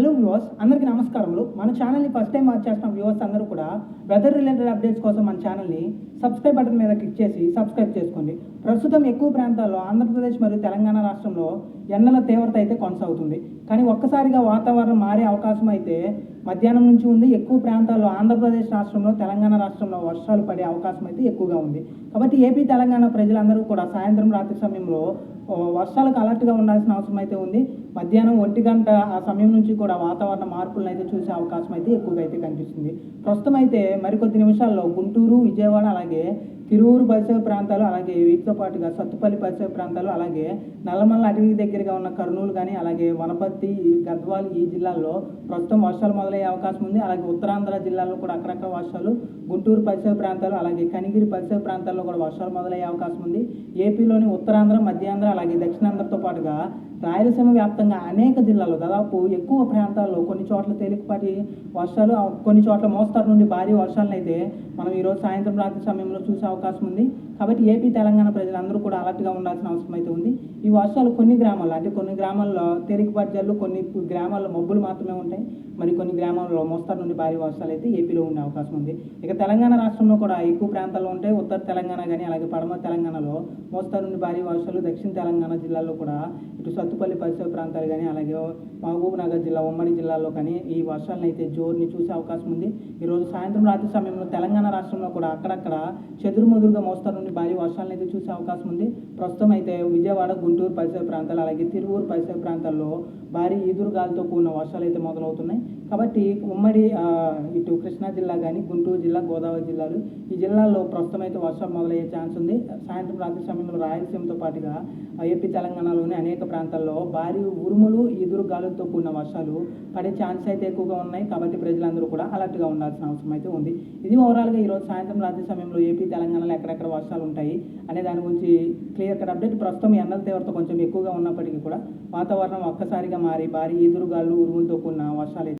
Hello viewers అందరికీ నమస్కారములు. మన ఛానల్ని ఫస్ట్ టైం వాచ్ చేస్తున్న వ్యూవర్స్ అందరూ కూడా వెదర్ రిలేటెడ్ అప్డేట్స్ కోసం మన ఛానల్ని సబ్స్క్రైబ్ బటన్ మీద క్లిక్ చేసి సబ్స్క్రైబ్ చేసుకోండి. ప్రస్తుతం ఎక్కువ ప్రాంతాల్లో ఆంధ్రప్రదేశ్ మరియు తెలంగాణ రాష్ట్రంలో ఎండల తీవ్రత అయితే కొనసాగుతుంది. కానీ ఒక్కసారిగా వాతావరణం మారే అవకాశం అయితే మధ్యాహ్నం నుంచి ఉంది. ఎక్కువ ప్రాంతాల్లో ఆంధ్రప్రదేశ్ రాష్ట్రంలో తెలంగాణ రాష్ట్రంలో వర్షాలు పడే అవకాశం అయితే ఎక్కువగా ఉంది. కాబట్టి ఏపీ తెలంగాణ ప్రజలందరూ కూడా సాయంత్రం రాత్రి సమయంలో వర్షాలకు అలర్ట్గా ఉండాల్సిన అవసరం అయితే ఉంది. మధ్యాహ్నం ఒంటి గంట ఆ సమయం నుంచి కూడా వాతావరణ మార్పులను అయితే చూసే అవకాశం అయితే ఎక్కువగా అయితే కనిపిస్తుంది. ప్రస్తుతం అయితే మరికొద్ది నిమిషాల్లో గుంటూరు విజయవాడ అలాగే తిరువురు పరిసర ప్రాంతాలు అలాగే వీటితో పాటుగా సత్తుపల్లి పరిసర ప్రాంతాలు అలాగే నల్లమల్ల అటవీ దగ్గరగా ఉన్న కర్నూలు కానీ అలాగే వనపర్తి గద్వాల్ ఈ జిల్లాల్లో ప్రస్తుతం వర్షాలు మొదలయ్యే అవకాశం ఉంది. అలాగే ఉత్తరాంధ్ర జిల్లాల్లో కూడా అక్కడక్కడ వర్షాలు గుంటూరు పరిసర ప్రాంతాలు అలాగే కనిగిరి పరిసర ప్రాంతాల్లో కూడా వర్షాలు మొదలయ్యే అవకాశం ఉంది. ఏపీలోని ఉత్తరాంధ్ర మధ్యాంధ్ర అలాగే దక్షిణాంధ్రతో పాటుగా రాయలసీమ వ్యాప్తంగా అనేక జిల్లాల్లో దాదాపు ఎక్కువ ప్రాంతాల్లో కొన్ని చోట్ల తేలికపాటి వర్షాలు కొన్ని చోట్ల మోస్తారు నుండి భారీ వర్షాలను అయితే మనం ఈరోజు సాయంత్రం రాత్రి సమయంలో చూసే అవకాశం ఉంది. కాబట్టి ఏపీ తెలంగాణ ప్రజలందరూ కూడా అలర్ట్గా ఉండాల్సిన అవసరం అయితే ఉంది. ఈ వర్షాలు కొన్ని గ్రామాల్లో అంటే కొన్ని గ్రామాల్లో తేలికపాటి జల్లు కొన్ని గ్రామాల్లో మబ్బులు మాత్రమే ఉంటాయి. మరి కొన్ని గ్రామాల్లో మోస్తారు నుండి భారీ వర్షాలు అయితే ఏపీలో ఉండే అవకాశం ఉంది. ఇక తెలంగాణ రాష్ట్రంలో కూడా ఎక్కువ ప్రాంతాల్లో ఉంటాయి. ఉత్తర తెలంగాణ కానీ అలాగే పడమ తెలంగాణలో మోస్తారు నుండి భారీ వర్షాలు దక్షిణ తెలంగాణ జిల్లాల్లో కూడా ఇటు సత్తుపల్లి పరిసర అంటారు కానీ అలాగే మహబూబ్నగర్ జిల్లా ఉమ్మడి జిల్లాలో కానీ ఈ వర్షాలను అయితే జోరుని చూసే అవకాశం ఉంది. ఈరోజు సాయంత్రం రాత్రి సమయంలో తెలంగాణ రాష్ట్రంలో కూడా అక్కడక్కడ చెదురుమదురుగా మోస్తారు నుండి భారీ వర్షాలను అయితే చూసే అవకాశం ఉంది. ప్రస్తుతం అయితే విజయవాడ గుంటూరు పరిసర ప్రాంతాలు అలాగే తిరువూరు పరిసర ప్రాంతాల్లో భారీ ఈదురుగాలతో కూడిన వర్షాలు అయితే మొదలవుతున్నాయి. కాబట్టి ఉమ్మడి ఇటు కృష్ణా జిల్లా కానీ గుంటూరు జిల్లా గోదావరి జిల్లాలు ఈ జిల్లాల్లో ప్రస్తుతం అయితే వర్షం మొదలయ్యే ఛాన్స్ ఉంది. సాయంత్రం రాత్రి సమయంలో రాయలసీమతో పాటుగా ఏపీ తెలంగాణలోని అనేక ప్రాంతాల్లో భారీ ఉరుములు ఈదురు గాలులతో కూడిన వర్షాలు పడే ఛాన్స్ అయితే ఎక్కువగా ఉన్నాయి. కాబట్టి ప్రజలందరూ కూడా అలర్ట్గా ఉండాల్సిన అవసరం అయితే ఉంది. ఇది ఓవరాల్గా ఈరోజు సాయంత్రం రాత్రి సమయంలో ఏపీ తెలంగాణలో ఎక్కడెక్కడ వర్షాలు ఉంటాయి అనే దాని గురించి క్లియర్ కట్ అప్డేట్ ప్రస్తుతం ఎండల తీవ్రత కొంచెం ఎక్కువగా ఉన్నప్పటికీ కూడా వాతావరణం ఒక్కసారిగా మారి భారీ ఈదురుగాలు ఉరుములతో కూడిన వర్షాలు అయితే